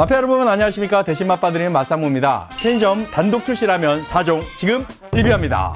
마페 여러분 안녕하십니까? 대신 맛봐드리는 맛상무입니다. 편의점 단독 출시라면 4종 지금 리뷰합니다.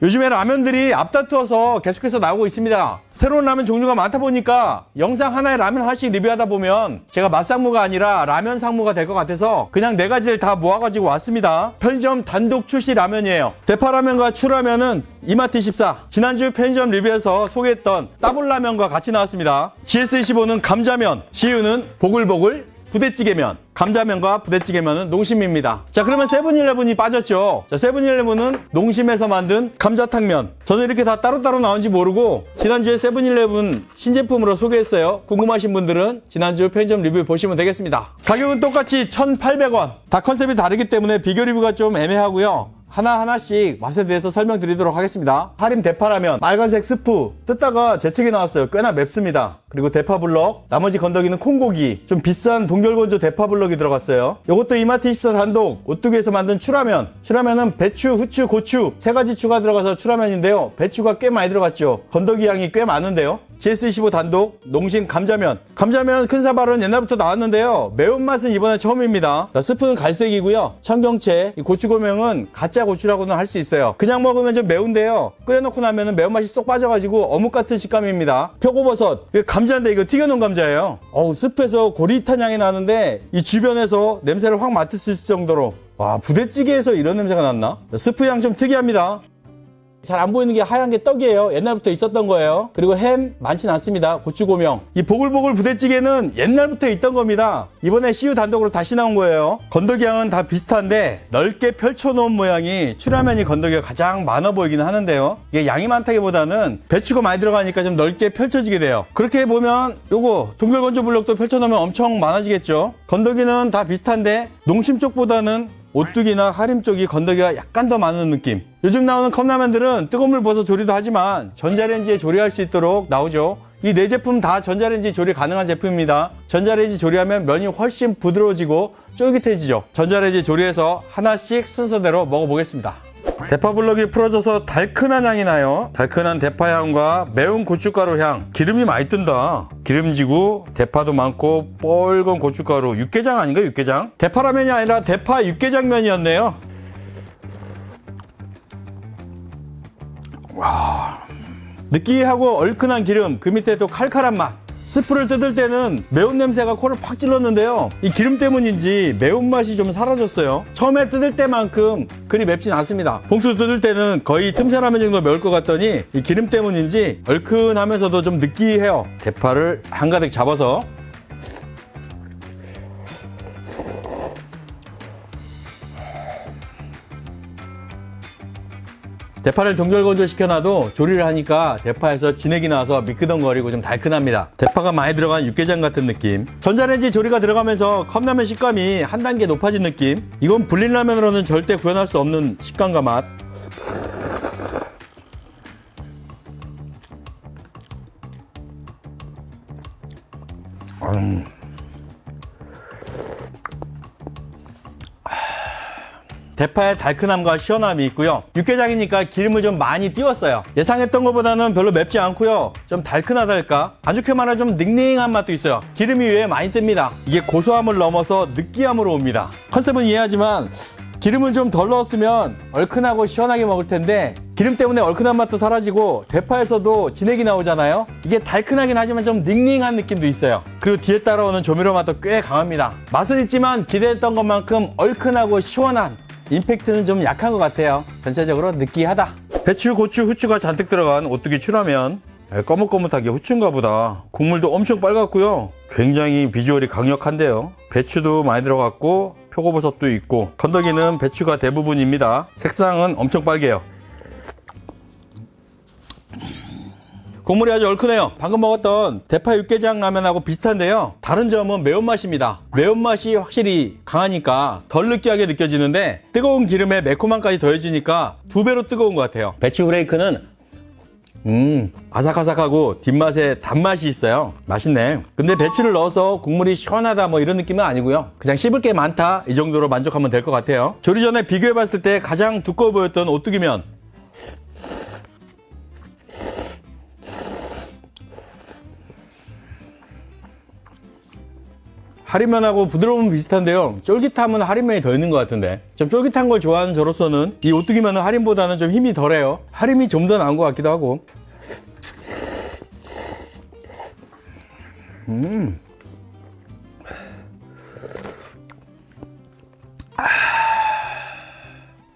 요즘에 라면들이 앞다투어서 계속해서 나오고 있습니다. 새로운 라면 종류가 많다 보니까 영상 하나에 라면 하나씩 리뷰하다 보면 제가 맛상무가 아니라 라면 상무가 될 것 같아서 그냥 네 가지를 다 모아가지고 왔습니다. 편의점 단독 출시 라면이에요. 대파라면과 추라면은 이마트24 지난주 편의점 리뷰에서 소개했던 따블라면과 같이 나왔습니다. GS25는 감자면 CU는 보글보글 부대찌개면 감자면과 부대찌개면은 농심입니다. 자 그러면 세븐일레븐이 빠졌죠. 자 세븐일레븐은 농심에서 만든 감자탕면. 저는 이렇게 다 따로따로 나온지 모르고 지난주에 세븐일레븐 신제품으로 소개했어요. 궁금하신 분들은 지난주 편의점 리뷰 보시면 되겠습니다. 가격은 똑같이 1,800원. 다 컨셉이 다르기 때문에 비교 리뷰가 좀 애매하고요. 하나하나씩 맛에 대해서 설명드리도록 하겠습니다. 하림 대파라면 빨간색 스프. 뜯다가 제 책에 나왔어요. 꽤나 맵습니다. 그리고 대파 블럭 나머지 건더기는 콩고기 좀 비싼 동결건조 대파 블럭이 들어갔어요. 이것도 이마트 24 단독 오뚜기에서 만든 추라면. 추라면은 배추, 후추, 고추 세 가지 추가 들어가서 추라면인데요. 배추가 꽤 많이 들어갔죠. 건더기 양이 꽤 많은데요. GS25 단독 농심 감자면. 감자면 큰 사발은 옛날부터 나왔는데요. 매운맛은 이번에 처음입니다. 자, 스프는 갈색이고요. 청경채 이 고추고명은 가짜 고추라고는 할 수 있어요. 그냥 먹으면 좀 매운데요. 끓여놓고 나면 매운맛이 쏙 빠져가지고 어묵 같은 식감입니다. 표고버섯 감자인데 이거 튀겨놓은 감자예요. 어우 스프에서 고리탄 향이 나는데 이 주변에서 냄새를 확 맡을 수 있을 정도로. 와 부대찌개에서 이런 냄새가 났나? 스프 향 좀 특이합니다 잘 안 보이는 게 하얀 게 떡이에요. 옛날부터 있었던 거예요. 그리고 햄 많진 않습니다. 고추고명. 이 보글보글 부대찌개는 옛날부터 있던 겁니다. 이번에 CU 단독으로 다시 나온 거예요. 건더기향은 다 비슷한데 넓게 펼쳐놓은 모양이 추라면이 건더기가 가장 많아 보이긴 하는데요. 이게 양이 많다기보다는 배추가 많이 들어가니까 좀 넓게 펼쳐지게 돼요. 그렇게 보면 요거 동결건조 블록도 펼쳐놓으면 엄청 많아지겠죠. 건더기는 다 비슷한데 농심 쪽보다는 오뚜기나 하림 쪽이 건더기가 약간 더 많은 느낌. 요즘 나오는 컵라면들은 뜨거운 물 부어서 조리도 하지만 전자레인지에 조리할 수 있도록 나오죠. 이 네 제품 다 전자레인지 조리 가능한 제품입니다. 전자레인지 조리하면 면이 훨씬 부드러워지고 쫄깃해지죠. 전자레인지 조리해서 하나씩 순서대로 먹어보겠습니다. 대파 블럭이 풀어져서 달큰한 향이 나요. 달큰한 대파 향과 매운 고춧가루 향. 기름이 많이 뜬다. 기름지고 대파도 많고 뻘건 고춧가루. 육개장 아닌가 육개장? 대파라면이 아니라 대파 육개장면이었네요. 와. 느끼하고 얼큰한 기름. 그 밑에 또 칼칼한 맛. 스프를 뜯을 때는 매운 냄새가 코를 팍 찔렀는데요. 이 기름 때문인지 매운맛이 좀 사라졌어요. 처음에 뜯을 때만큼 그리 맵진 않습니다. 봉투 뜯을 때는 거의 틈새라면 정도 매울 것 같더니 이 기름 때문인지 얼큰하면서도 좀 느끼해요. 대파를 한가득 잡아서 대파를 동결건조 시켜놔도 조리를 하니까 대파에서 진액이 나와서 미끄덩거리고 좀 달큰합니다. 대파가 많이 들어간 육개장 같은 느낌. 전자레인지 조리가 들어가면서 컵라면 식감이 한 단계 높아진 느낌. 이건 불린라면으로는 절대 구현할 수 없는 식감과 맛. 음. 대파의 달큰함과 시원함이 있고요. 육개장이니까 기름을 좀 많이 띄웠어요. 예상했던 것보다는 별로 맵지 않고요. 좀 달큰하달까? 안 좋게 말하면 좀 닝닝한 맛도 있어요. 기름이 위에 많이 뜹니다. 이게 고소함을 넘어서 느끼함으로 옵니다. 컨셉은 이해하지만 기름을 좀 덜 넣었으면 얼큰하고 시원하게 먹을 텐데 기름 때문에 얼큰한 맛도 사라지고 대파에서도 진액이 나오잖아요. 이게 달큰하긴 하지만 좀 닝닝한 느낌도 있어요. 그리고 뒤에 따라오는 조미료 맛도 꽤 강합니다. 맛은 있지만 기대했던 것만큼 얼큰하고 시원한 임팩트는 좀 약한 것 같아요. 전체적으로 느끼하다. 배추, 고추, 후추가 잔뜩 들어간 오뚜기 추라면 에, 거뭇거뭇하게 후추인가 보다. 국물도 엄청 빨갛고요. 굉장히 비주얼이 강력한데요. 배추도 많이 들어갔고 표고버섯도 있고 건더기는 배추가 대부분입니다. 색상은 엄청 빨개요. 국물이 아주 얼큰해요. 방금 먹었던 대파 육개장 라면하고 비슷한데요. 다른 점은 매운맛입니다. 매운맛이 확실히 강하니까 덜 느끼하게 느껴지는데 뜨거운 기름에 매콤함까지 더해지니까 두 배로 뜨거운 것 같아요. 배추 후레이크는 음, 아삭아삭하고 뒷맛에 단맛이 있어요. 맛있네. 근데 배추를 넣어서 국물이 시원하다 뭐 이런 느낌은 아니고요. 그냥 씹을 게 많다 이 정도로 만족하면 될 것 같아요. 조리 전에 비교해 봤을 때 가장 두꺼워 보였던 오뚜기면 할인면하고 부드러움은 비슷한데요. 쫄깃함은 할인면이 더 있는 것 같은데. 좀 쫄깃한 걸 좋아하는 저로서는 이 오뚜기면은 할인보다는 좀 힘이 덜해요. 할인이 좀 더 나은 것 같기도 하고.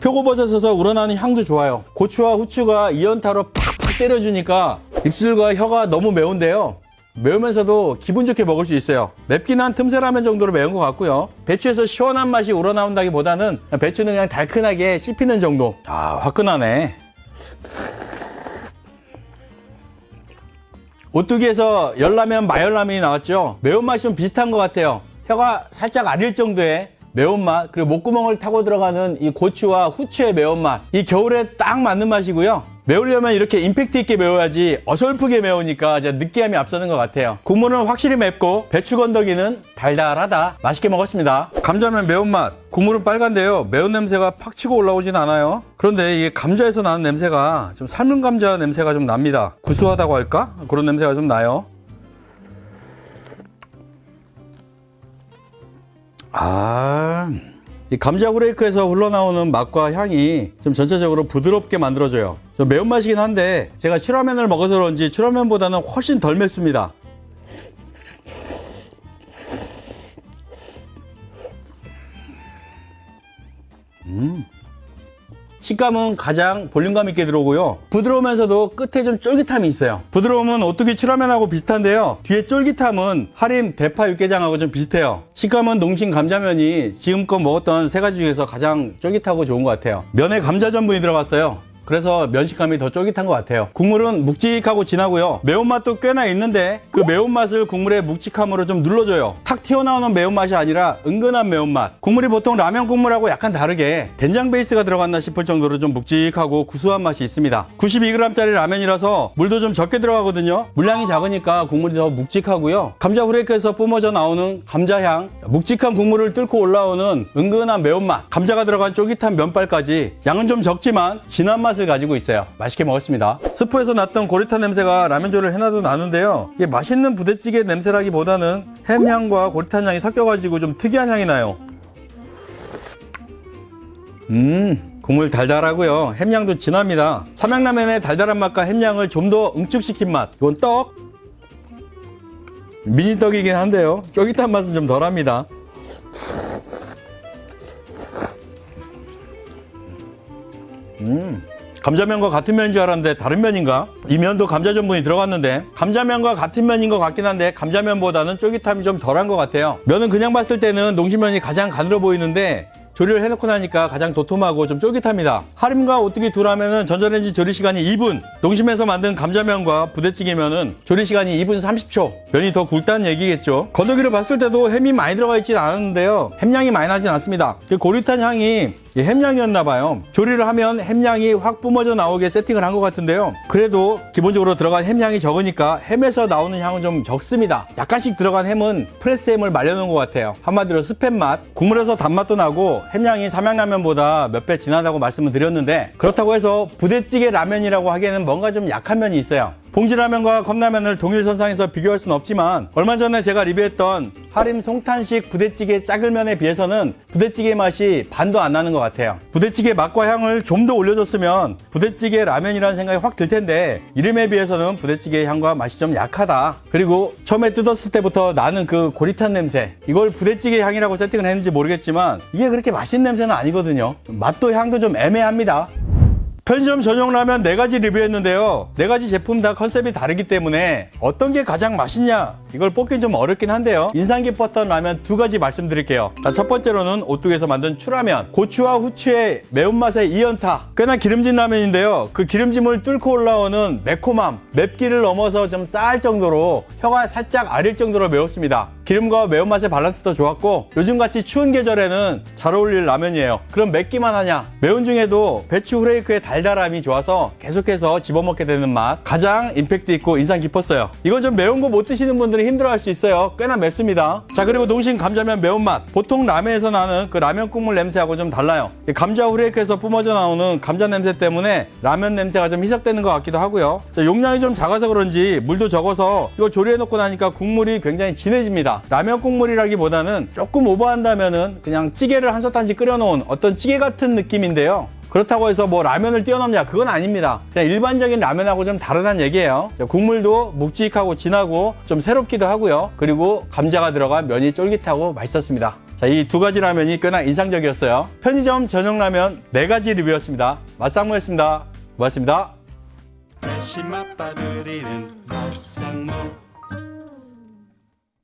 표고버섯에서 우러나는 향도 좋아요. 고추와 후추가 이연타로 팍팍 때려주니까 입술과 혀가 너무 매운데요. 매우면서도 기분 좋게 먹을 수 있어요. 맵긴 한 틈새 라면 정도로 매운 것 같고요. 배추에서 시원한 맛이 우러나온다기보다는 배추는 그냥 달큰하게 씹히는 정도. 아, 화끈하네. 오뚜기에서 열라면 마열라면이 나왔죠. 매운맛이 좀 비슷한 것 같아요. 혀가 살짝 아릴 정도의 매운맛 그리고 목구멍을 타고 들어가는 이 고추와 후추의 매운맛 이 겨울에 딱 맞는 맛이고요. 매우려면 이렇게 임팩트 있게 매워야지 어설프게 매우니까 이제 느끼함이 앞서는 것 같아요. 국물은 확실히 맵고 배추 건더기는 달달하다. 맛있게 먹었습니다. 감자면 매운맛. 국물은 빨간데요. 매운 냄새가 팍 치고 올라오진 않아요. 그런데 이게 감자에서 나는 냄새가 좀 삶은 감자 냄새가 좀 납니다. 구수하다고 할까? 그런 냄새가 좀 나요. 아, 이 감자 후레이크에서 흘러나오는 맛과 향이 좀 전체적으로 부드럽게 만들어져요. 좀 매운맛이긴 한데 제가 추라면을 먹어서 그런지 추라면보다는 훨씬 덜 맵습니다. 음. 식감은 가장 볼륨감 있게 들어오고요. 부드러우면서도 끝에 좀 쫄깃함이 있어요. 부드러움은 오뚜기 추라면하고 비슷한데요. 뒤에 쫄깃함은 하림 대파 육개장하고 좀 비슷해요. 식감은 농심 감자면이 지금껏 먹었던 세 가지 중에서 가장 쫄깃하고 좋은 것 같아요. 면에 감자 전분이 들어갔어요. 그래서 면식감이 더 쫄깃한 것 같아요. 국물은 묵직하고 진하고요. 매운맛도 꽤나 있는데 그 매운맛을 국물의 묵직함으로 좀 눌러줘요. 탁 튀어나오는 매운맛이 아니라 은근한 매운맛. 국물이 보통 라면 국물하고 약간 다르게 된장 베이스가 들어갔나 싶을 정도로 좀 묵직하고 구수한 맛이 있습니다. 92g짜리 라면이라서 물도 좀 적게 들어가거든요. 물량이 작으니까 국물이 더 묵직하고요. 감자 후레이크에서 뿜어져 나오는 감자향, 묵직한 국물을 뚫고 올라오는 은근한 매운맛, 감자가 들어간 쫄깃한 면발까지 양은 좀 적지만 진한 맛을 가지고 있어요. 맛있게 먹었습니다. 스프에서 났던 고리탄 냄새가 라면조를 해놔도 나는데요. 이게 맛있는 부대찌개 냄새라기보다는 햄향과 고리탄 향이 섞여가지고 좀 특이한 향이 나요. 음, 국물 달달하고요. 햄향도 진합니다. 삼양라면의 달달한 맛과 햄향을 좀 더 응축시킨 맛. 이건 떡. 미니 떡이긴 한데요. 쫄깃한 맛은 좀 덜합니다. 음. 감자면과 같은 면인 줄 알았는데 다른 면인가? 이 면도 감자 전분이 들어갔는데 감자면과 같은 면인 것 같긴 한데 감자면보다는 쫄깃함이 좀 덜한 것 같아요. 면은 그냥 봤을 때는 농심면이 가장 가늘어 보이는데 조리를 해놓고 나니까 가장 도톰하고 좀 쫄깃합니다. 하림과 오뚜기 두 라면은 전자레인지 조리 시간이 2분, 농심에서 만든 감자면과 부대찌개면은 조리 시간이 2분 30초. 면이 더 굵다는 얘기겠죠. 건더기를 봤을 때도 햄이 많이 들어가 있진 않았는데요. 햄량이 많이 나진 않습니다. 그 고리탄 향이 이 햄향이었나 봐요. 조리를 하면 햄향이 확 뿜어져 나오게 세팅을 한 것 같은데요. 그래도 기본적으로 들어간 햄향이 적으니까 햄에서 나오는 향은 좀 적습니다. 약간씩 들어간 햄은 프레스 햄을 말려놓은 것 같아요. 한마디로 스팸 맛, 국물에서 단맛도 나고 햄향이 삼양라면보다 몇 배 진하다고 말씀을 드렸는데 그렇다고 해서 부대찌개 라면이라고 하기에는 뭔가 좀 약한 면이 있어요. 봉지라면과 컵라면을 동일 선상에서 비교할 수는 없지만 얼마 전에 제가 리뷰했던 하림 송탄식 부대찌개 짜글면에 비해서는 부대찌개 맛이 반도 안 나는 것 같아요. 부대찌개 맛과 향을 좀 더 올려줬으면 부대찌개 라면이라는 생각이 확 들 텐데 이름에 비해서는 부대찌개 향과 맛이 좀 약하다. 그리고 처음에 뜯었을 때부터 나는 그 고리탄 냄새 이걸 부대찌개 향이라고 세팅을 했는지 모르겠지만 이게 그렇게 맛있는 냄새는 아니거든요. 맛도 향도 좀 애매합니다. 편의점 전용 라면 네 가지 리뷰했는데요. 네 가지 제품 다 컨셉이 다르기 때문에 어떤 게 가장 맛있냐 이걸 뽑기 좀 어렵긴 한데요. 인상 깊었던 라면 두 가지 말씀드릴게요. 자, 첫 번째로는 오뚜기에서 만든 추라면. 고추와 후추의 매운맛의 이연타. 꽤나 기름진 라면인데요. 그 기름짐을 뚫고 올라오는 매콤함, 맵기를 넘어서 좀 쌀 정도로 혀가 살짝 아릴 정도로 매웠습니다. 기름과 매운맛의 밸런스도 좋았고 요즘같이 추운 계절에는 잘 어울릴 라면이에요. 그럼 맵기만 하냐? 매운 중에도 배추 후레이크의 달달함이 좋아서 계속해서 집어먹게 되는 맛 가장 임팩트 있고 인상 깊었어요. 이건 좀 매운 거 못 드시는 분들은 분들이 힘들어할 수 있어요. 꽤나 맵습니다. 자 그리고 농심 감자면 매운맛. 보통 라면에서 나는 그 라면 국물 냄새하고 좀 달라요. 이 감자 후레이크에서 뿜어져 나오는 감자 냄새 때문에 라면 냄새가 좀 희석되는 것 같기도 하고요. 자, 용량이 좀 작아서 그런지 물도 적어서 이거 조리해 놓고 나니까 국물이 굉장히 진해집니다. 라면 국물이라기보다는 조금 오버한다면은 그냥 찌개를 한 솥 한씩 끓여놓은 어떤 찌개 같은 느낌인데요. 그렇다고 해서 뭐 라면을 뛰어넘냐 그건 아닙니다. 그냥 일반적인 라면하고 좀 다르다는 얘기예요. 국물도 묵직하고 진하고 좀 새롭기도 하고요. 그리고 감자가 들어가 면이 쫄깃하고 맛있었습니다. 자, 이 두 가지 라면이 꽤나 인상적이었어요. 편의점 전용 라면 네 가지 리뷰였습니다. 맛상무였습니다. 고맙습니다. 대신 맛봐드리는 맛상무